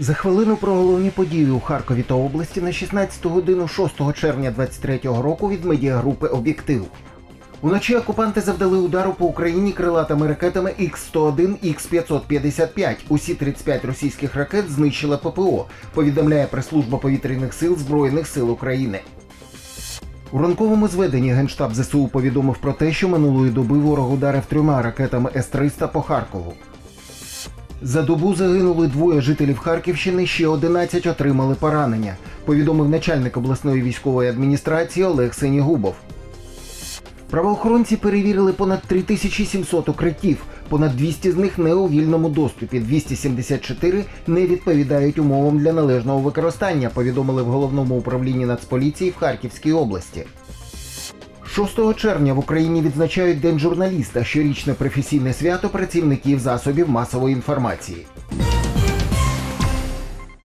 За хвилину про головні події у Харкові та області на 16 годину 6 червня 23 року від медіагрупи Об'єктив. Уночі окупанти завдали удару по Україні крилатими ракетами Х-101, Х-555. Усі 35 російських ракет знищила ППО, повідомляє прес-служба повітряних сил Збройних сил України. У ранковому зведенні Генштаб ЗСУ повідомив про те, що минулої доби ворог ударив трьома ракетами С-300 по Харкову. За добу загинули двоє жителів Харківщини, ще 11 отримали поранення, повідомив начальник обласної військової адміністрації Олег Сенігубов. Правоохоронці перевірили понад 3700 укриттів, понад 200 з них не у вільному доступі, 274 не відповідають умовам для належного використання, повідомили в головному управлінні Нацполіції в Харківській області. 6 червня в Україні відзначають День журналіста, щорічне професійне свято працівників засобів масової інформації.